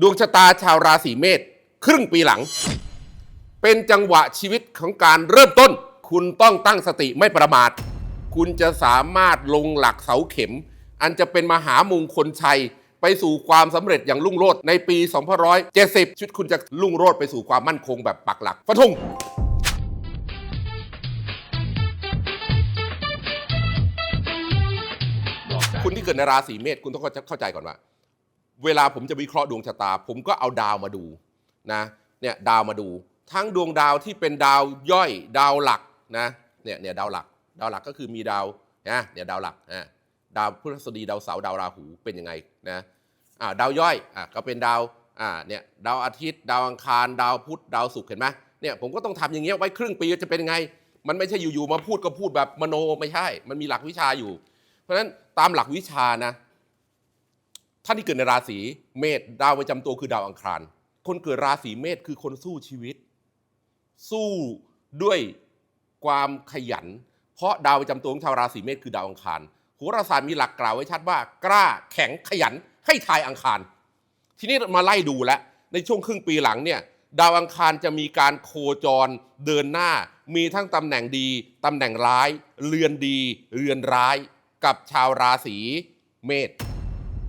ดวงชะตาชาวราศีเมษครึ่งปีหลัง เป็นจังหวะชีวิตของการเริ่มต้น คุณต้องตั้งสติไม่ประมาท คุณจะสามารถลงหลักเสาเข็ม อันจะเป็นมหามงคลชัย ไปสู่ความสำเร็จอย่างรุ่งโรจน์ในปี 2570ชีวิตคุณจะรุ่งโรจน์ไปสู่ความมั่นคงแบบปักหลักฟันธงคุณที่เกิดในราศีเมษคุณต้องเข้าใจก่อนว่า เวลาผมจะวิเคราะห์ดวงชะตา ผมก็เอาดาวมาดูนะเนี่ยดาวมาดู ทั้งดวงดาวที่เป็นดาวย่อยดาวหลักนะเนี่ยเนี่ยดาวหลัก ดาวหลักก็คือมีดาวนะเนี่ยดาวหลักอะดาวพฤหัสบดีดาวเสาร์ดาวราหูเป็นยังไงนะอ่าดาวย่อยอะก็เป็นดาวอ่าเนี่ยดาวอาทิตย์ ดาวอังคาร ดาวพุธดาวศุกร์เห็นไหมเนี่ยผมก็ต้องทำอย่างเงี้ยไว้ครึ่งปีจะเป็นยังไง มันไม่ใช่อยู่ๆมาพูดก็พูดแบบมโนไม่ใช่ มันมีหลักวิชาอยู่ เพราะฉะนั้นตามหลักวิชานะ ท่านที่เกิดในราศีเมษดาวประจำตัวคือดาวอังคาร คนเกิดราศีเมษคือคนสู้ชีวิต สู้ด้วยความขยัน เพราะดาวประจำตัวของชาวราศีเมษคือดาวอังคารโหราศาสตร์มีหลักกล่าวไว้ชัดว่า กล้าแข็งขยันให้ทายอังคาร ทีนี้มาไล่ดูแล้วในช่วงครึ่งปีหลังเนี่ยดาวอังคารจะมีการโคจรเดินหน้า มีทั้งตำแหน่งดีตำแหน่งร้าย เรือนดี เรือนร้าย กับชาวราศีเมษ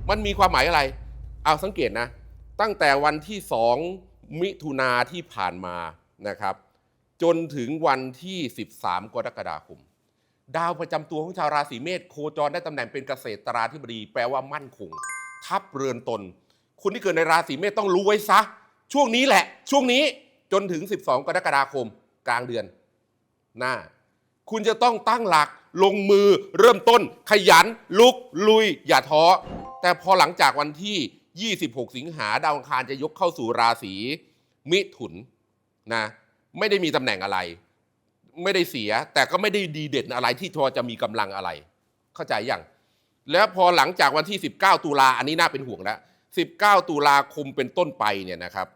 มันมีความหมายอะไร เอาสังเกตนะ ตั้งแต่วันที่สองมิถุนาที่ผ่านมานะครับ จนถึงวันที่ 13 กรกฎาคม ดาวประจำตัวของชาวราศีเมษโคจรได้ตำแหน่งเป็นเกษตราธิบดี แปลว่ามั่นคง ทับเรือนตน คุณที่เกิดในราศีเมษต้องรู้ไว้ซะ ช่วงนี้แหละ ช่วงนี้จนถึง 12 กรกฎาคม กลางเดือน หน้า คุณจะต้องตั้งหลักลงมือเริ่มต้น ขยัน ลุกลุย อย่าท้อ แต่พอหลังจากวันที่ 26 สิงหาดาวอังคารจะยกเข้าสู่ราศีมิถุนนะไม่ได้มีตำแหน่งอะไร ไม่ได้เสียแต่ก็ไม่ได้ดีเด่นอะไรที่ทอจะมีกำลังอะไร เข้าใจยังแล้วพอหลังจากวันที่ 19 ตุลาอันนี้น่าเป็นห่วงแล้ว 19 ตุลาคมเป็นต้นไปเนี่ยนะครับ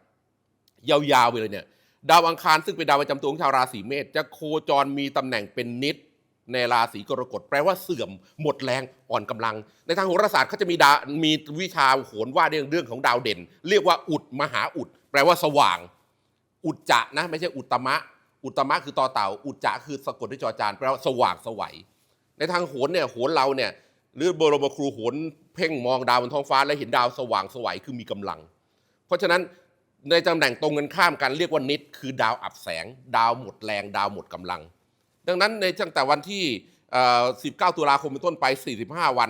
ยาวๆไปเลยเนี่ย ดาวอังคารซึ่งเป็นดาวประจำตัวของชาวราศีเมษจะโคจรมีตำแหน่งเป็นนิดในราศีกรกฎแปลว่าเสื่อมหมดแรงอ่อนกำลัง ในทางโหราศาสตร์เขาจะมีดามีวิชาโหนว่าเรื่องเรื่องของดาวเด่น เรียกว่าอุดมหาอุด แปลว่าสว่าง อุจจะนะไม่ใช่อุตมะ อุตมะคือต่อเต่า อุจจะคือสะกดด้วยจอจานแปลว่าสว่างสวัยในทางโหนเนี่ยโหนเราเนี่ยหรือบรมครูโหนเพ่งมองดาวบนท้องฟ้า แล้วเห็นดาวสว่างสวัยคือมีกำลัง เพราะฉะนั้น ในตำแหน่งตรงกันข้ามกันเรียกว่านิดคือดาวอับแสง ดาวหมดแรง ดาวหมดกำลัง ดังนั้นในตั้งแต่วันที่ 19 ตุลาคมเป็นต้นไป 45 วัน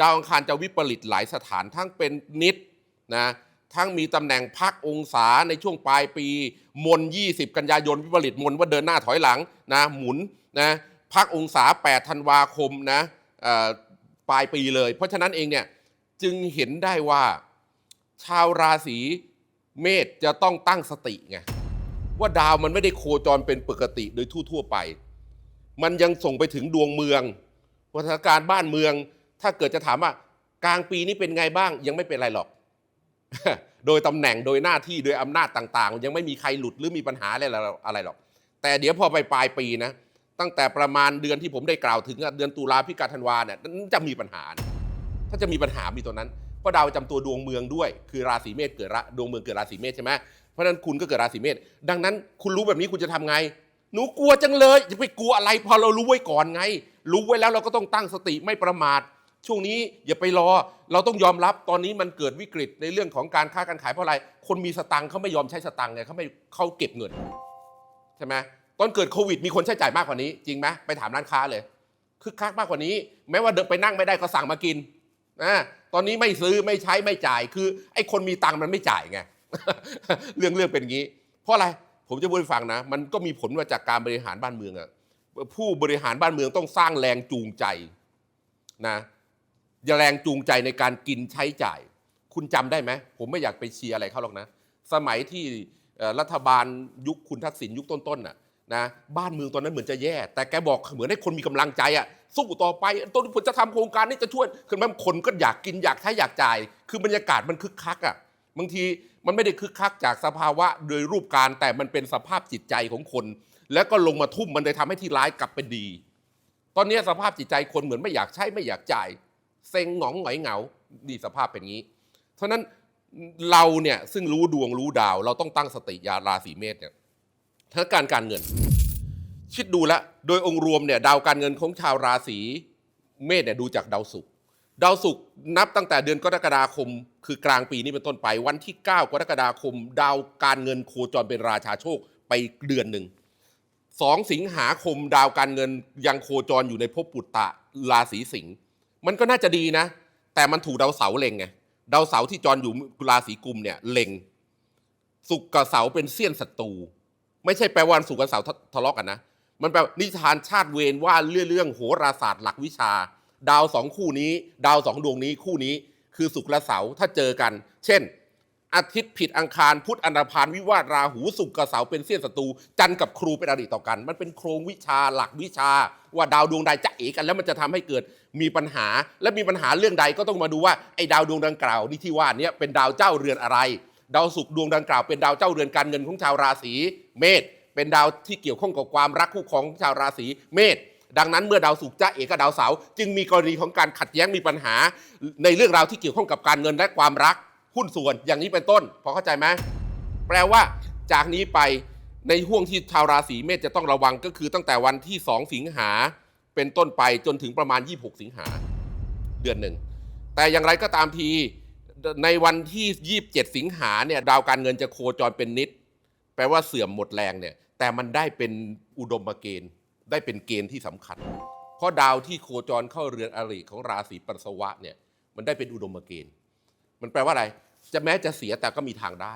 ดาวอังคารจะวิปริตหลายสถานทั้งเป็นนิดนะทั้งมีตำแหน่งพักองศาในช่วงปลายปี มน 20 กันยายนวิปริตมนว่าเดินหน้าถอยหลังนะหมุนนะพักองศา 8 ธันวาคมนะปลายปีเลย เพราะฉะนั้นเองเนี่ยจึงเห็นได้ว่าชาวราศี เมษจะต้องตั้งสติไงว่าดาวมันไม่ได้โคจรเป็นปกติโดยทั่วๆไป มันยังส่งไปถึงดวงเมืองวัฒนการบ้านเมือง ถ้าเกิดจะถามว่ากลางปีนี้เป็นไงบ้าง ยังไม่เป็นไรหรอก โดยตำแหน่งโดยหน้าที่โดยอำนาจต่างๆ ยังไม่มีใครหลุดหรือมีปัญหาอะไรอะไรหรอก แต่เดี๋ยวพอไปปลายปีนะ ตั้งแต่ประมาณเดือนที่ผมได้กล่าวถึงเดือนตุลาพิกาธันวาเนี่ยนั้นจะมีปัญหา ถ้าจะมีปัญหามีตัวนั้น เพราะดาวประจำตัวดวงเมืองด้วย คือราศีเมษเกิดระดวงเมืองเกิดราศีเมษใช่ไหมเพราะฉะนั้นคุณก็เกิดราศีเมษดังนั้นคุณรู้แบบนี้คุณจะทำไง หนูกลัวจังเลยจะไปกลัวอะไร พอเรารู้ไว้ก่อนไง รู้ไว้แล้วเราก็ต้องตั้งสติไม่ประมาทช่วงนี้อย่าไปรอ เราต้องยอมรับตอนนี้มันเกิดวิกฤตในเรื่องของการค้าการขายเพราะอะไร คนมีสตังค์เขาไม่ยอมใช้สตังค์ไงเขาไม่เขาเก็บเงินใช่ไหมตอนเกิดโควิดมีคนใช้จ่ายมากกว่านี้จริงไหมไปถามร้านค้าเลยคึกคักมากกว่านี้ แม้ว่าเดินไปนั่งไม่ได้ก็สั่งมากินนะ ตอนนี้ไม่ซื้อไม่ใช้ไม่จ่ายคือไอ้คนมีตังค์มันไม่จ่ายไงเรื่องเรื่องเป็นอย่างนี้ เพราะอะไรผมจะพูดให้ฟังนะ มันก็มีผลมาจากการบริหารบ้านเมืองอะผู้บริหารบ้านเมืองต้องสร้างแรงจูงใจนะอย่าแรงจูงใจในการกินใช้จ่าย คุณจำได้ไหมผมไม่อยากไปเชียร์อะไรเขาหรอกนะ สมัยที่รัฐบาลยุคคุณทักษิณยุคต้นๆน่ะ นะบ้านเมืองตอนนั้นเหมือนจะแย่ แต่แกบอกเหมือนให้คนมีกำลังใจอะสู้ต่อไปต้นผมจะทำโครงการนี้จะช่วยคือมันคนก็อยากกินอยากใช้อยากจ่าย คือบรรยากาศมันคึกคักอะบางทีมันไม่ได้คึกคักจากสภาวะโดยรูปการแต่มันเป็นสภาพจิตใจของคน แล้วก็ลงมาทุ่มมันเลยทำให้ที่ร้ายกลับเป็นดี ตอนนี้สภาพจิตใจคนเหมือนไม่อยากใช้ไม่อยากจ่ายเซ็งหงองหงอยเหงานี่สภาพเป็นงี้ เพราะนั้นเราเนี่ยซึ่งรู้ดวงรู้ดาว เราต้องตั้งสติยาราศีเมษเนี่ย ถ้าการการเงิน คิดดูแล้วโดยองค์รวมเนี่ยดาวการเงินของชาวราศีเมษเนี่ยดูจากดาวศุกร์ดาวศุกร์นับตั้งแต่เดือนกรกฎาคม คือกลางปีนี้เป็นต้นไป วันที่ 9 กรกฎาคม ดาวการเงินโคจรเป็นราชาโชคไปเดือนหนึ่งสองสิงหาคมดาวการเงินยังโคจรอยู่ในภพปุตตะราศีสิงห์มันก็น่าจะดีนะ แต่มันถูกดาวเสาเล็งไงดาวเสาที่จรอยู่ราศีกุมเนี่ยเล็งศุกกับเสาเป็นเสี้ยนศัตรู ไม่ใช่แปลวันศุกร์กับเสาร์ทะเลาะกันนะ มันแปลนิทานชาติเวรว่าเรื่องเรื่องโหราศาสตร์หลักวิชา ดาวสองคู่นี้ ดาวสองดวงนี้คู่นี้ คือศุกร์และเสาร์ถ้าเจอกัน เช่น อาทิตย์ผิดอังคารพุธอันดาพานวิวาทราหูศุกร์กับเสาร์เป็นเสี้ยนศัตรูจันทร์กับครูเป็นอริต่อกัน มันเป็นโครงวิชาหลักวิชา ว่าดาวดวงใดจะเอกกัน แล้วมันจะทำให้เกิดมีปัญหา และมีปัญหาเรื่องใดก็ต้องมาดูว่าไอ้ดาวดวงดังกล่าวนี่ที่ว่าเนี้เป็นดาวเจ้าเรือนอะไร ดาวศุกร์ดวงดังกล่าวเป็นดาวเจ้าเรือนการเงินของชาวราศีเมษเป็นดาวที่เกี่ยวข้องกับความรักคู่ของชาวราศีเมษดังนั้นเมื่อดาวศุกร์จะเอกบดาวเสาร์จึงมีกรณีของการขัดแย้งมีปัญหา ในเรื่องราวที่เกี่ยวข้องกับการเงินและความรักหุ้นส่วนอย่างนี้เป็นต้น พอเข้าใจไหมแปลว่า จากนี้ไปในห่วงที่ชาวราศีเมษจะต้องระวังก็คือตั้งแต่วันที่ 2 สิงหาเป็นต้นไปจนถึงประมาณ 26 สิงหาเดือนหนึ่งแต่อย่างไรก็ตามที ในวันที่ 27 สิงหาเนี่ยดาวการเงินจะโคจรเป็นนิด แปลว่าเสื่อมหมดแรงเนี่ยแต่มันได้เป็นอุดมเกณฑ์ ได้เป็นเกณฑ์ที่สำคัญ เพราะดาวที่โคจรเข้าเรือนอริของราศีปัสสาวะเนี่ยมันได้เป็นอุดมเกณฑ์ มันแปลว่าอะไร จะแม้จะเสียแต่ก็มีทางได้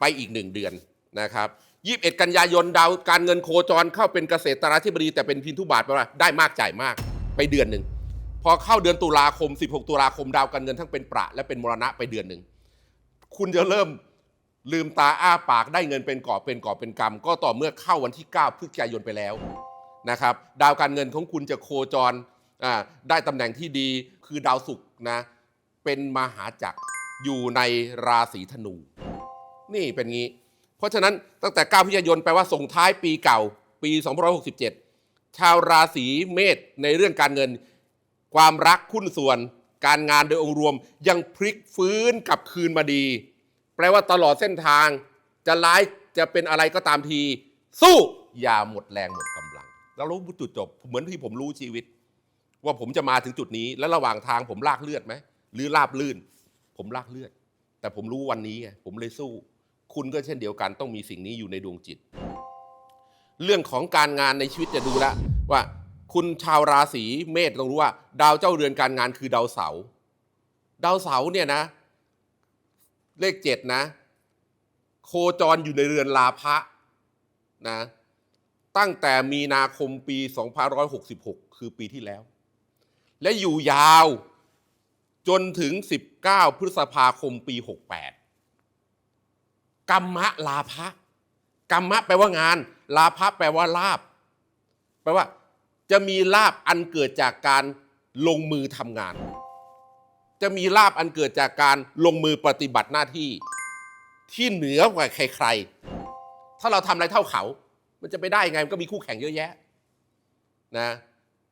ไปอีกหนึ่งเดือนนะครับ21กันยายนดาวการเงินโคจรเข้าเป็นเกษตราธิบดีแต่เป็นพินทุบาทแปลว่าได้มากจ่ายมากไปเดือนหนึ่ง พอเข้าเดือนตุลาคม 16 ตุลาคมดาวการเงินทั้งเป็นประและเป็นมรณะไปเดือนหนึ่งคุณจะเริ่มลืมตาอ้าปากได้เงินเป็นกอบเป็นกอบเป็นกำก็ต่อเมื่อเข้าวันที่ 9 พฤศจิกายนไปแล้วนะครับดาวการเงินของคุณจะโคจรได้ตำแหน่งที่ดีคือดาวศุกร์นะเป็นมหาจักรอยู่ในราศีธนู นี่เป็นงี้ เพราะฉะนั้นตั้งแต่ 9 พฤศจิกายนแปลว่าส่งท้ายปีเก่า ปี 2567 ชาวราศีเมษในเรื่องการเงิน ความรักคุ้นส่วน การงานโดยองค์รวมยังพลิกฟื้นกลับคืนมาดี แปลว่าตลอดเส้นทาง จะร้ายจะเป็นอะไรก็ตามที สู้อย่าหมดแรงหมดกำลังเรารู้จุดจบเหมือนที่ผมรู้ชีวิต ว่าผมจะมาถึงจุดนี้ แล้วระหว่างทางผมลากเลือดไหมหรือลาบลื่น ผมลากเลือด แต่ผมรู้วันนี้ไงผมเลยสู้ คุณก็เช่นเดียวกันต้องมีสิ่งนี้อยู่ในดวงจิต เรื่องของการงานในชีวิตจะดูแล้วว่า คุณชาวราศีเมษต้องรู้ว่า ดาวเจ้าเรือนการงานคือดาวเสาร์ดาวเสาร์เนี่ยนะ เลขเจ็ดนะ โคจรอยู่ในเรือนลาภะนะตั้งแต่มีนาคมปี2566 คือปีที่แล้ว และอยู่ยาวจนถึง 19 พฤษภาคมปี 68 กรรมะลาภะกรรมะแปลว่างาน ลาภะแปลว่าลาบ แปลว่า จะมีลาบอันเกิดจากการลงมือทำงาน จะมีลาบอันเกิดจากการลงมือปฏิบัติหน้าที่ ที่เหนือกว่าใครๆ ถ้าเราทำอะไรเท่าเขา มันจะไปได้ยังไงมันก็มีคู่แข่งเยอะแยะนะ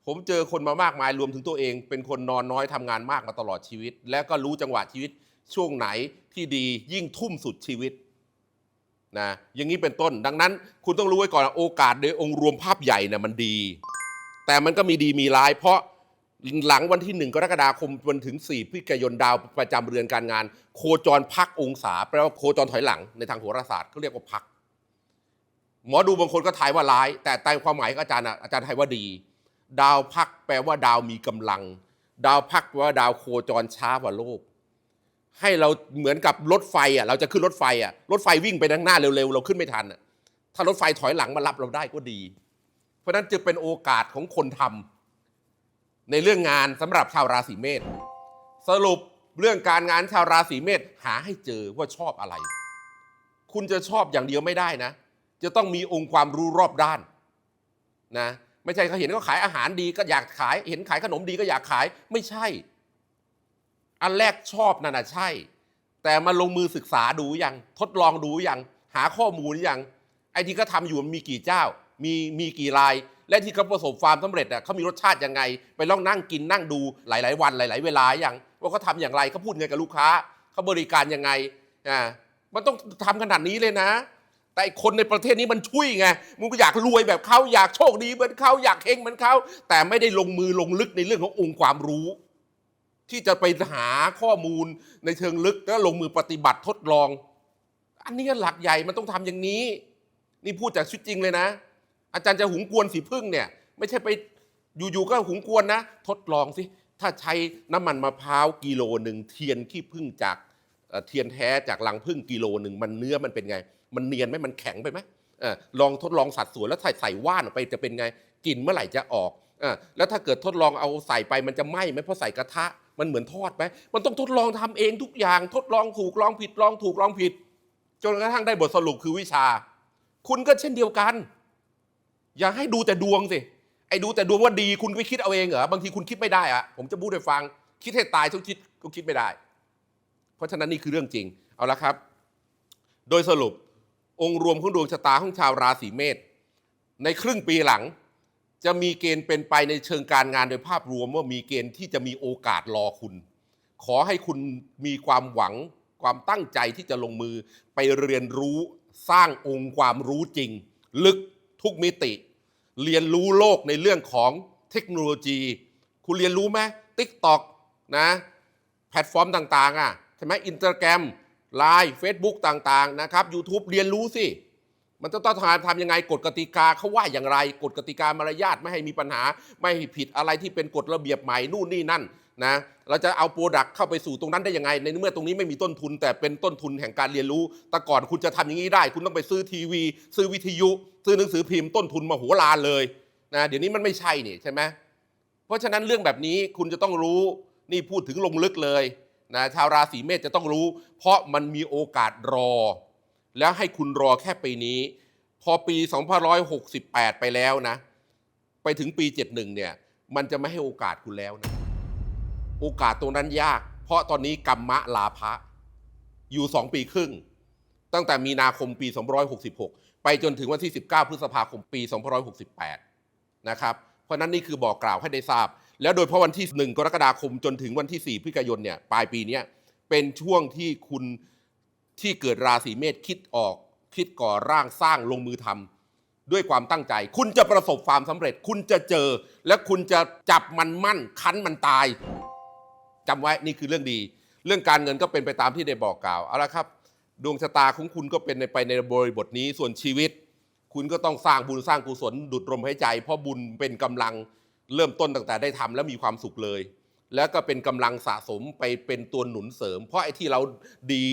ผมเจอคนมามากมายรวมถึงตัวเอง เป็นคนนอนน้อยทำงานมากมาตลอดชีวิต และก็รู้จังหวะชีวิตช่วงไหนที่ดียิ่งทุ่มสุดชีวิตนะอย่างนี้เป็นต้น ดังนั้นคุณต้องรู้ไว้ก่อนโอกาสโดยองค์รวมภาพใหญ่เนี่ยมันดี แต่มันก็มีดีมีร้าย เพราะหลังวันที่หนึ่งกรกฎาคมจนถึง 4พฤศจิกายนดาวประจำเรือนการงาน โคจรพักองศาแปลว่าโคจรถอยหลังในทางโหราศาสตร์เขาเรียกว่าพัก หมอดูบางคนก็ทายว่าร้าย แต่ใต้ความหมายของอาจารย์อาจารย์ทายว่าดี ดาวพักแปลว่าดาวมีกำลัง ดาวพักแปลว่าดาวโคจรช้ากว่าโลก ให้เราเหมือนกับรถไฟอะเราจะขึ้นรถไฟอะรถไฟวิ่งไปด้านหน้าเร็วๆเราขึ้นไม่ทันอะถ้ารถไฟถอยหลังมารับเราได้ก็ดี เพราะนั้นจึงเป็นโอกาสของคนทำในเรื่องงานสำหรับชาวราศีเมษสรุปเรื่องการงานชาวราศีเมษหาให้เจอว่าชอบอะไร คุณจะชอบอย่างเดียวไม่ได้นะ จะต้องมีองค์ความรู้รอบด้านนะไม่ใช่เขาเห็นเขาขายอาหารดีก็อยากขาย เห็นขายขนมดีก็อยากขายไม่ใช่ อันแรกชอบนั่นนะใช่ แต่มาลงมือศึกษาดูยังทดลองดูยังหาข้อมูลยังไอ้ที่เขาทำอยู่มันมีกี่เจ้า มีมีกี่ราย และที่เขาประสบความสำเร็จอะเขามีรสชาติยังไง ไปลองนั่งกินนั่งดูหลาย ๆ วันหลาย ๆ เวลาอยังว่าเขาทำอย่างไรเขาพูดไงกับลูกค้าเขาบริการยังไงอ่ามันต้องทำขนาดนี้เลยนะ แต่คนในประเทศนี้มันช่วยไงมึงก็อยากรวยแบบเขาอยากโชคดีเหมือนเขาอยากเฮงเหมือนเขาแต่ไม่ได้ลงมือลงลึกในเรื่องขององค์ความรู้ ที่จะไปหาข้อมูลในเชิงลึกแล้วลงมือปฏิบัติทดลอง อันนี้หลักใหญ่มันต้องทำอย่างนี้ นี่พูดจากชีวิตจริงเลยนะ อาจารย์จะหุงกวนสีพึ่งเนี่ย ไม่ใช่ไปอยู่ๆก็หุงกวนนะ ทดลองสิถ้าใช้น้ำมันมะพร้าวกิโลหนึ่งเทียนขี้พึ่งจากเทียนแท้จากรังพึ่งกิโลหนึ่งมันเนื้อมันเป็นไง มันเนียนไหมมันแข็งไปไหมอลองทดลองสัดส่วนแล้วใส่ใส่ว่านออกไปจะเป็นไงกลิ่นเมื่อไหร่จะออกอแล้วถ้าเกิดทดลองเอาใส่ไปมันจะไหม้ไหมเพราะใส่กระทะมันเหมือนทอดไหมมันต้องทดลองทำเองทุกอย่างทดลองถูกลองผิดลองถูกลองผิด จนกระทั่งได้บทสรุปคือวิชา คุณก็เช่นเดียวกัน อย่าให้ดูแต่ดวงสิไอ้ดูแต่ดวงว่าดีคุณไปคิดเอาเองเหรอบางทีคุณคิดไม่ได้อะผมจะพูดให้ฟัง คิดให้ตายทุกคิดก็คิดไม่ได้ เพราะฉะนั้นนี่คือเรื่องจริงเอาละครับ โดยสรุปองค์รวมของดวงชะตาของชาวราศีเมษในครึ่งปีหลัง จะมีเกณฑ์เป็นไปในเชิงการงานโดยภาพรวมว่ามีเกณฑ์ที่จะมีโอกาสรอคุณ ขอให้คุณมีความหวังความตั้งใจที่จะลงมือไปเรียนรู้สร้างองค์ความรู้จริง ลึก ทุกมิติ เรียนรู้โลกในเรื่องของเทคโนโลยี คุณเรียนรู้ไหมติ๊กต็อกนะแพลตฟอร์มต่างๆอะใช่ไหมอินสตาแกรมไลน์เฟซบุ๊กต่างๆนะครับ YouTube เรียนรู้สิ มันจะต้องทำทำยังไงกฎกติกาเขาว่าอย่างไรกฎกติกามารยาทไม่ให้มีปัญหา ไม่ให้ผิดอะไรที่เป็นกฎระเบียบใหม่นู่นนี่นั่น นะเราจะเอาโปรดักต์เข้าไปสู่ตรงนั้นได้ยังไง ในเมื่อตรงนี้ไม่มีต้นทุน แต่เป็นต้นทุนแห่งการเรียนรู้ แต่ก่อนคุณจะทำอย่างนี้ได้ คุณต้องไปซื้อทีวี ซื้อวิทยุ ซื้อหนังสือพิมพ์ต้นทุนมาโหฬารเลยนะเดี๋ยวนี้มันไม่ใช่นี่ใช่ไหมเพราะฉะนั้นเรื่องแบบนี้คุณจะต้องรู้นี่พูดถึงลงลึกเลยนะชาวราศีเมษจะต้องรู้ เพราะมันมีโอกาสรอ แล้วให้คุณรอแค่ปีนี้ พอปี 2568 ไปแล้วนะ ไปถึงปี 71 เนี่ย มันจะไม่ให้โอกาสคุณแล้วนะ โอกาสตรงนั้นยาก เพราะตอนนี้กรรมะลาภะอยู่ 2 ปีครึ่ง ตั้งแต่มีนาคมปี 266 ไปจนถึงวันที่ 19 พฤษภาคมปี 268 นะครับ เพราะนั้นนี่คือบอกกล่าวให้ได้ทราบ แล้วโดยเฉพาะวันที่ 1 กรกฎาคมจนถึงวันที่ 4พฤศจิกายนเนี่ยปลายปีนี้เป็นช่วงที่คุณที่เกิดราศีเมษคิดออก คิดก่อร่างสร้างลงมือทำด้วยความตั้งใจ คุณจะประสบความสำเร็จ คุณจะเจอ และคุณจะจับมันมั่น คันมันตาย จำไว้นี่คือเรื่องดี เรื่องการเงินก็เป็นไปตามที่ได้บอกกล่าวเอาละครับ ดวงชะตาของคุณก็เป็นไปในบริบทนี้ส่วนชีวิต คุณก็ต้องสร้างบุญสร้างกุศลดุดลมหายใจ เพราะบุญเป็นกำลังเริ่มต้นตั้งแต่ได้ทำแล้วมีความสุขเลย แล้วก็เป็นกำลังสะสมไปเป็นตัวหนุนเสริม เพราะไอ้ที่เราดี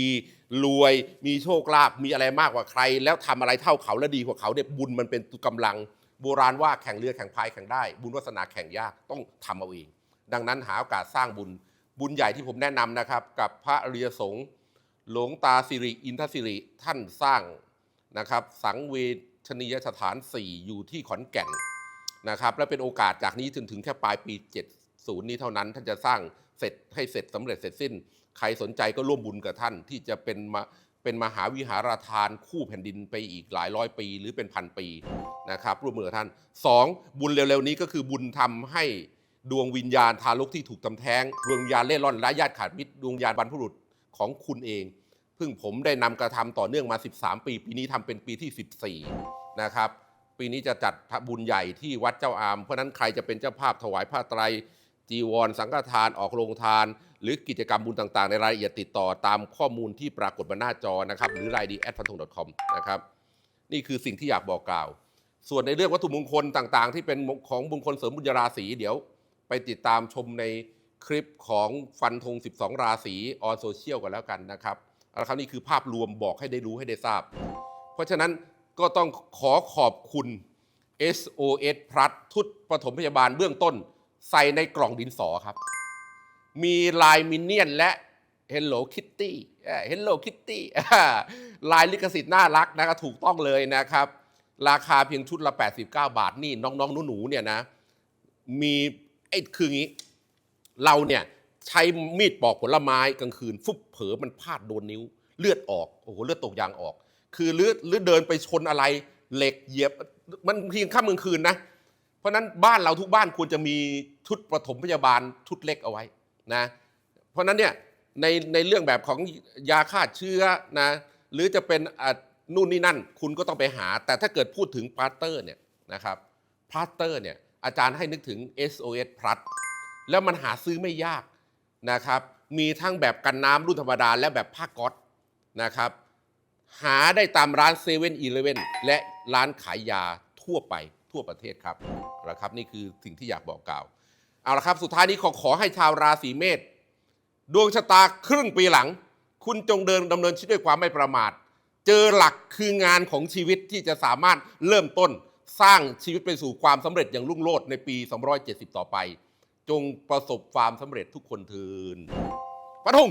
รวยมีโชคลาภมีอะไรมากกว่าใคร แล้วทำอะไรเท่าเขาและดีกว่าเขาเนี่ยบุญมันเป็นกำลังโบราณว่าแข่งเรือแข่งพายแข่งได้ บุญวาสนาแข่งยากต้องทำเอาเอง ดังนั้นหาโอกาสสร้างบุญ บุญใหญ่ที่ผมแนะนำนะครับ กับพระอริยสงฆ์หลวงตาสิริอินทสิริท่านสร้างนะครับ สังเวชนียสถาน 4 อยู่ที่ขอนแก่นนะครับ และเป็นโอกาสจากนี้ถึงถึงแค่ปลายปี 70 นี้เท่านั้น ท่านจะสร้างเสร็จให้เสร็จสำเร็จเสร็จสิ้น ใครสนใจก็ร่วมบุญกับท่านที่จะเป็นมาเป็นมหาวิหารทานคู่แผ่นดินไปอีกหลายร้อยปี หรือเป็นพันปีนะครับร่วมมือกับท่าน 2. บุญเร็วๆนี้ก็คือบุญทำให้ ดวงวิญญาณทารกที่ถูกทำแท้งดวงวิญญาณเล่ร่อนและญาติขาดมิตรดวงวิญญาณบรรพบุรุษของคุณเองซึ่งผมได้นำกระทำต่อเนื่องมา 13 ปี ปีนี้ทำเป็นปีที่ 14 นะครับ ปีนี้จะจัดบุญใหญ่ที่วัดเจ้าอาม เพราะนั้นใครจะเป็นเจ้าภาพถวายผ้าไตร จีวร สังฆทานออกโรงทาน หรือกิจกรรมบุญต่างๆ ในรายละเอียดติดต่อตามข้อมูลที่ปรากฏบนหน้าจอนะครับ หรือรายดีแอดฟันธง .com นะครับ นี่คือสิ่งที่อยากบอกกล่าว ส่วนในเรื่องวัตถุมงคลต่างๆ ที่เป็นของมงคลเสริมบุญราศีเดี๋ยว ไปติดตามชมในคลิปของฟันธง 12 ราศีออนโซเชียลกันแล้วกันนะครับเอาละครับนี่คือภาพรวมบอกให้ได้รู้ให้ได้ทราบ เพราะฉะนั้นก็ต้องขอขอบคุณ SOS พลัสทุตปฐมพยาบาลเบื้องต้น ใส่ในกล่องดินสอครับ มีลายมินเนี่ยนและ Hello Kitty เอ่อ Hello Kitty ลายลิขสิทธิ์น่ารักนะก็ถูกต้องเลยนะครับ ราคาเพียงชุดละ 89 บาทนี่น้องๆหนูๆเนี่ยนะมี ไอ้คืออย่างนี้ เราเนี่ยใช้มีดปอกผลไม้กลางคืน ฟุบเผลอมันพลาดโดนนิ้ว เลือดออกโอ้โหเลือดตกยางออก คือเลือดหรือเดินไปชนอะไร เหล็กเหยียบมันเพียงข้ามกลางคืนนะ เพราะนั้นบ้านเราทุกบ้านควรจะมีชุดปฐมพยาบาลชุดเล็กเอาไว้นะเพราะนั้นเนี่ยในในเรื่องแบบของยาฆ่าเชื้อนะหรือจะเป็นอะนู่นนี่นั่น คุณก็ต้องไปหา แต่ถ้าเกิดพูดถึงพลาสเตอร์เนี่ยนะครับพลาสเตอร์เนี่ย อาจารย์ให้นึกถึง SOS Plus แล้วมันหาซื้อไม่ยากนะครับ มีทั้งแบบกันน้ำรุ่นธรรมดาและแบบผ้าก๊อตนะครับ หาได้ตามร้านเซเว่นอีเลเว่นและร้านขายยาทั่วไปทั่วประเทศครับเอาละครับ นี่คือสิ่งที่อยากบอกกล่าว เอาละครับ สุดท้ายนี้ขอขอให้ชาวราศีเมษดวงชะตาครึ่งปีหลัง คุณจงเดินดำเนินชีวิตด้วยความไม่ประมาท เจอหลักคืองานของชีวิตที่จะสามารถเริ่มต้น สร้างชีวิตไปสู่ความสำเร็จอย่างรุ่งโรจน์ในปี 270 ต่อไป จงประสบความสำเร็จทุกคนเทินปะทง